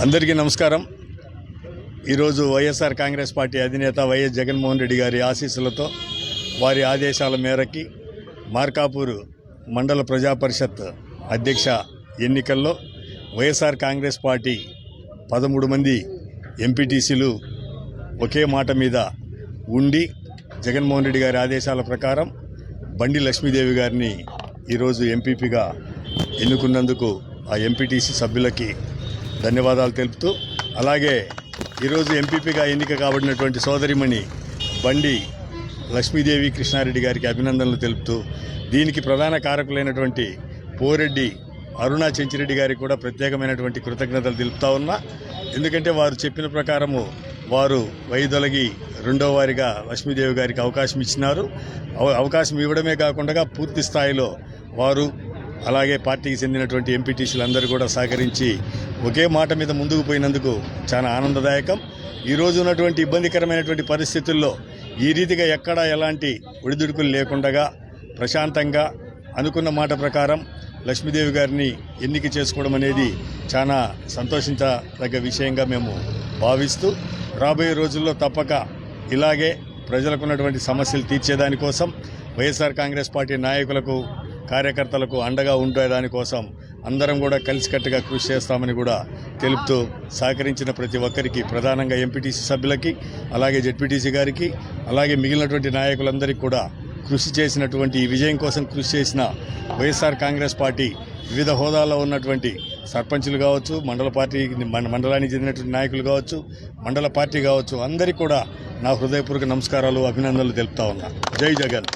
అందరికీ నమస్కారం. ఈరోజు వైఎస్ఆర్ కాంగ్రెస్ పార్టీ అధినేత వైఎస్ జగన్మోహన్ రెడ్డి గారి ఆశీస్సులతో వారి ఆదేశాల మేరకి మార్కాపూర్ మండల ప్రజా పరిషత్ అధ్యక్ష ఎన్నికల్లో వైఎస్ఆర్ కాంగ్రెస్ పార్టీ పదమూడు మంది ఎంపీటీసీలు ఒకే మాట మీద ఉండి జగన్మోహన్ రెడ్డి గారి ఆదేశాల ప్రకారం బండి లక్ష్మీదేవి గారిని ఈరోజు ఎంపీపీగా ఎన్నుకున్నందుకు ఆ ఎంపీటీసీ సభ్యులకి ధన్యవాదాలు తెలుపుతూ అలాగే ఈరోజు ఎంపీపీగా ఎన్నిక కాబడినటువంటి సోదరిమణి బండి లక్ష్మీదేవి కృష్ణారెడ్డి గారికి అభినందనలు తెలుపుతూ దీనికి ప్రధాన కారకులైనటువంటి పోరెడ్డి అరుణా చెంచిరెడ్డి గారికి కూడా ప్రత్యేకమైనటువంటి కృతజ్ఞతలు తెలుపుతా ఉన్నా. ఎందుకంటే వారు చెప్పిన ప్రకారము వారు వైదొలగి రెండో వారిగా లక్ష్మీదేవి గారికి అవకాశం ఇచ్చినారు. అవ- అవకాశం ఇవ్వడమే కాకుండా పూర్తి స్థాయిలో వారు అలాగే పార్టీకి చెందినటువంటి ఎంపీటీసీలు అందరూ కూడా సహకరించి ఒకే మాట మీద ముందుకు పోయినందుకు చాలా ఆనందదాయకం. ఈరోజు ఉన్నటువంటి ఇబ్బందికరమైనటువంటి పరిస్థితుల్లో ఈ రీతిగా ఎక్కడా ఎలాంటి ఒడిదుడుకులు లేకుండా ప్రశాంతంగా అనుకున్న మాట ప్రకారం లక్ష్మీదేవి గారిని ఎన్నిక చేసుకోవడం అనేది చాలా సంతోషించదగ్గ విషయంగా మేము భావిస్తూ రాబోయే రోజుల్లో తప్పక ఇలాగే ప్రజలకు ఉన్నటువంటి సమస్యలు తీర్చేదానికోసం వైఎస్ఆర్ కాంగ్రెస్ పార్టీ నాయకులకు కార్యకర్తలకు అండగా ఉండేదానికోసం అందరం కూడా కలిసికట్టుగా కృషి చేస్తామని కూడా తెలుపుతూ సహకరించిన ప్రతి ఒక్కరికి ప్రధానంగా ఎంపీటీసీ సభ్యులకి అలాగే జెడ్పీటీసీ గారికి అలాగే మిగిలినటువంటి నాయకులందరికీ కూడా కృషి చేసినటువంటి ఈ విజయం కోసం కృషి చేసిన వైఎస్ఆర్ కాంగ్రెస్ పార్టీ వివిధ హోదాల్లో ఉన్నటువంటి సర్పంచులు కావచ్చు మండల పార్టీ మండలానికి చెందినటువంటి నాయకులు కావచ్చు మండల పార్టీ కావచ్చు అందరికీ కూడా నా హృదయపూర్వక నమస్కారాలు అభినందనలు తెలుపుతా ఉన్నా. జై జగన్.